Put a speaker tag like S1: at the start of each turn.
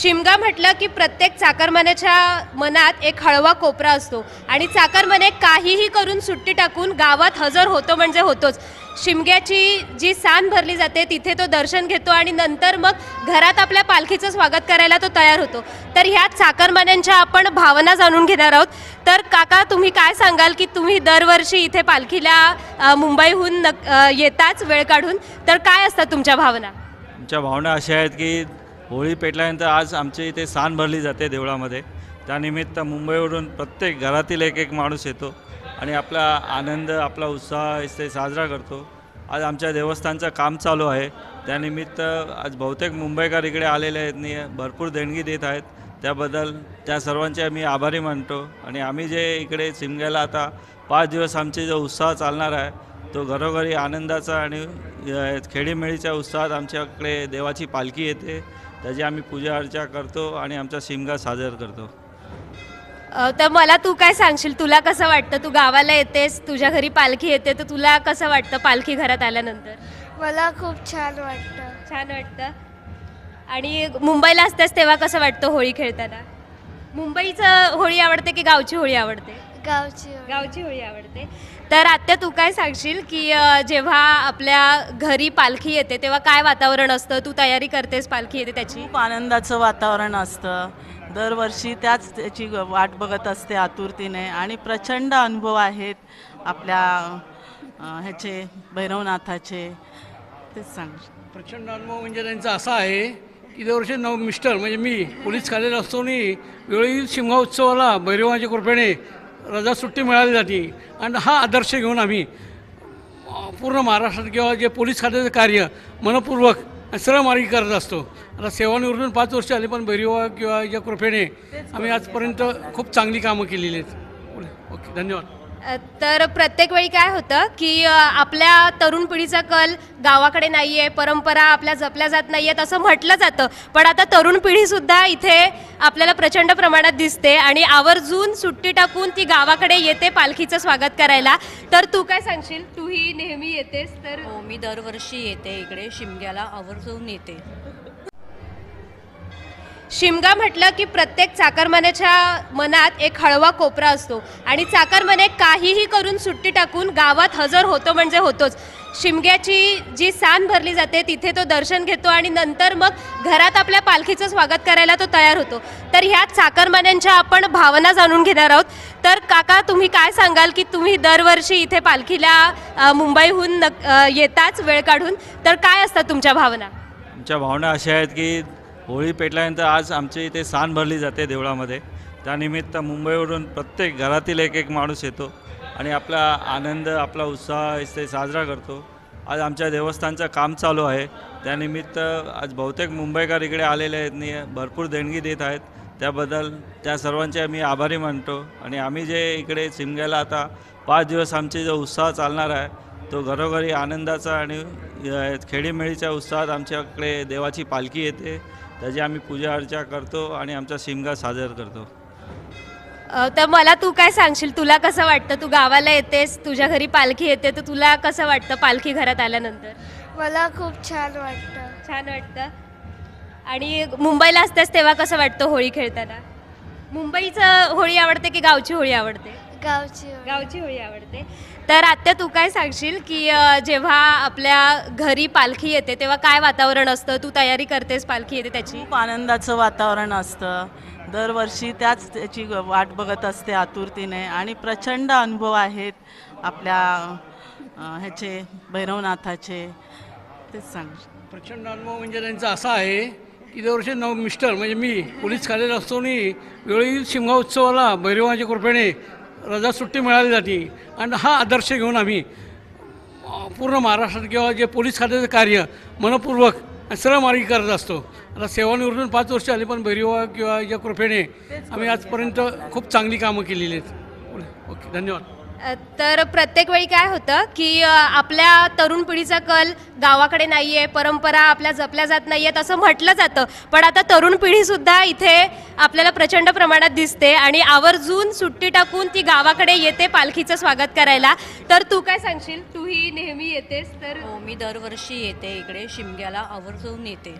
S1: शिमगा म्हटलं की प्रत्येक चाकरमान्याच्या मनात एक हळवा कोपरा असतो. आणि चाकरमाने काहीही करून सुट्टी टाकून गावात हजर होतो म्हणजे होतोच. शिमग्याची जी सान भरली जाते तिथे तो दर्शन घेतो आणि नंतर मग घरात आपल्या पालखीचं स्वागत करायला तो तयार होतो. तर ह्या चाकरमान्यांच्या आपण भावना जाणून घेणार आहोत. तर काका तुम्ही काय सांगाल की तुम्ही दरवर्षी इथे पालखीला मुंबईहून नक येताच वेळ काढून तर काय असतात तुमच्या भावना?
S2: आमच्या भावना अशा आहेत की होळी पेटल्यानंतर आज आमच्या इथे सान भरली जाते देवळामध्ये. त्यानिमित्त मुंबईवरून प्रत्येक घरातील एक एक माणूस येतो आणि आपला आनंद आपला उत्साह इथे साजरा करतो. आज आमच्या देवस्थानचं काम चालू आहे. त्यानिमित्त आज बहुतेक मुंबईकर इकडे आलेले आहेत. आणि भरपूर देणगी देत आहेत. त्याबद्दल त्या सर्वांचे आम्ही आभारी मानतो आणि आम्ही जे इकडे सिमग्याला आता पाच दिवस आमचे जो उत्साह चालणार आहे तो घरोघरी आनंदाचा आणि खेडीमेळीच्या खेळीमेळीच्या उत्साहात आमच्याकडे देवाची पालखी येते. त्याची आम्ही पूजा अर्चा करतो आणि आमचा शिमगा साजरा करतो.
S1: अ, तर मला तू काय सांगशील? तुला कसं वाटतं? तू गावाला येतेस तुझ्या घरी पालखी येते तर तुला कसं वाटतं पालखी घरात आल्यानंतर?
S3: मला खूप छान वाटतं.
S1: छान वाटतं? आणि मुंबईला असतेस तेव्हा कसं वाटतं होळी खेळताना? मुंबईचं होळी आवडते की गावची होळी आवडते?
S3: गावची.
S1: गावची होळी आवडते. तर आत्या तू काय सांगशील की अ, जेव्हा आपल्या घरी पालखी येते तेव्हा काय वातावरण असतं? तू तयारी करतेस पालखी येते त्याची?
S4: खूप आनंदाचं वातावरण असतं. दरवर्षी त्याच त्याची वाट बघत असते आतुरतेने आणि प्रचंड अनुभव आहेत आपल्या अं, ह्याचे भैरवनाथाचे. तेच सांग
S5: प्रचंड अनुभव म्हणजे त्यांचा असा आहे की दरवर्षी नव मिस्टर म्हणजे मी पोलीस खात्यात असतोनी वेळी शिमगा उत्सवाला भैरवाच्या कृपेने रजा सुट्टी मिळाली जाते. आणि हा आदर्श घेऊन आम्ही पूर्ण महाराष्ट्रात किंवा जे पोलीस खात्याचं कार्य मनपूर्वक आणि सरळ मार्गी करत असतो. आता सेवानिवृत्तून पाच वर्ष आली पण बैरिवा किंवा या कृपेने आम्ही आजपर्यंत खूप चांगली कामं केलेली आहेत. ओके धन्यवाद.
S1: तर प्रत्येक वेळी काय होतं की आपल्या तरुण पिढीचा कल गावाकडे नाही आहे परंपरा आपल्या जपल्या जात नाही आहेत असं म्हटलं जातं. पण आता तरुण पिढीसुद्धा इथे आपल्याला प्रचंड प्रमाणात दिसते आणि आवर्जून सुट्टी टाकून ती गावाकडे येते पालखीचं स्वागत करायला. तर तू काय सांगशील? तूही नेहमी येतेस तर
S6: हो मी दरवर्षी येते इकडे शिमग्याला आवर्जून येते.
S1: शिमगा म्हटलं की प्रत्येक चाकरमान्याच्या मनात एक हळवा कोपरा असतो. आणि चाकरमाने काहीही करून सुट्टी टाकून गावात हजर होतो म्हणजे होतोच. शिमग्याची जी सान भरली जाते तिथे तो दर्शन घेतो आणि नंतर मग घरात आपल्या पालखीचं स्वागत करायला तो तयार होतो. तर ह्या चाकरमान्यांच्या आपण भावना जाणून घेणार आहोत. तर काका तुम्ही काय सांगाल की तुम्ही दरवर्षी इथे पालखीला मुंबईहून नक येताच वेळ काढून तर काय असतात तुमच्या भावना?
S2: आमच्या भावना अशा आहेत की होळी पेटल्यानंतर आज आमच्या इथे सान भरली जाते देवळामध्ये. त्यानिमित्त मुंबईवरून प्रत्येक घरातील एक एक माणूस येतो आणि आपला आनंद आपला उत्साह इथे साजरा करतो. आज आमच्या देवस्थानचं काम चालू आहे. त्यानिमित्त आज बहुतेक मुंबईकर इकडे आलेले आहेत भरपूर देणगी देत आहेत. त्याबद्दल त्या सर्वांचे आम्ही आभारी मानतो आणि आम्ही जे इकडे सिमग्याला आता पाच दिवस आमचे जो उत्साह चालणार आहे तो घरोघरी आनंदाचा आणि खेडीमेळीच्या उत्साहात आमच्याकडे देवाची पालखी येते. त्याची आम्ही पूजा अर्चा करतो आणि आमचा शिमगा साजरा करतो.
S1: अ, तर मला तू काय सांगशील? तुला कसं वाटतं? तू गावाला येतेस तुझ्या घरी पालखी येते तर तुला कसं वाटतं पालखी घरात आल्यानंतर?
S3: मला खूप छान वाटतं.
S1: छान वाटतं? आणि मुंबईला असतेस तेव्हा कसं वाटतं होळी खेळताना? मुंबईचं होळी आवडते की गावची होळी आवडते?
S3: गावची.
S1: गावची होळी आवडते. तर आत्या तू काय सांगशील की अ, जेव्हा आपल्या घरी पालखी येते तेव्हा काय वातावरण असतं? तू तयारी करतेस पालखी येते त्याची?
S4: खूप आनंदाचं वातावरण असतं. दरवर्षी त्याच त्याची वाट बघत असते आतुरतेने आणि प्रचंड अनुभव आहेत आपल्या अं, ह्याचे भैरवनाथाचे. तेच सांग
S5: प्रचंड अनुभव म्हणजे त्यांचा असा आहे की दरवर्षी नव मिस्टर म्हणजे मी पोलीस खात्यात असतोनी वेळी शिमगा उत्सवाला भैरवाच्या कृपेने रजा सुट्टी मिळाली जाते. आणि हा आदर्श घेऊन आम्ही पूर्ण महाराष्ट्रात किंवा जे पोलीस खात्याचं कार्य मनपूर्वक आणि सरळ मार्गी करत असतो. आता सेवानिवृत्तीतून पाच वर्ष आली पण भैरवा किंवा या कृपेने आम्ही आजपर्यंत खूक चांगली कामं केलेली आहेत. ओके धन्यवाद.
S1: तर प्रत्येक वेळी काय होतं की आपल्या तरुण पिढीचा कल गावाकडे नाही आहे परंपरा आपल्या जपल्या जात नाही आहेत असं म्हटलं जातं. पण आता तरुण पिढीसुद्धा इथे आपल्याला प्रचंड प्रमाणात दिसते आणि आवर्जून सुट्टी टाकून ती गावाकडे येते पालखीचं स्वागत करायला. तर तू काय सांगशील? तूही नेहमी येतेस तर
S6: हो मी दरवर्षी येते इकडे शिमग्याला आवर्जून येते.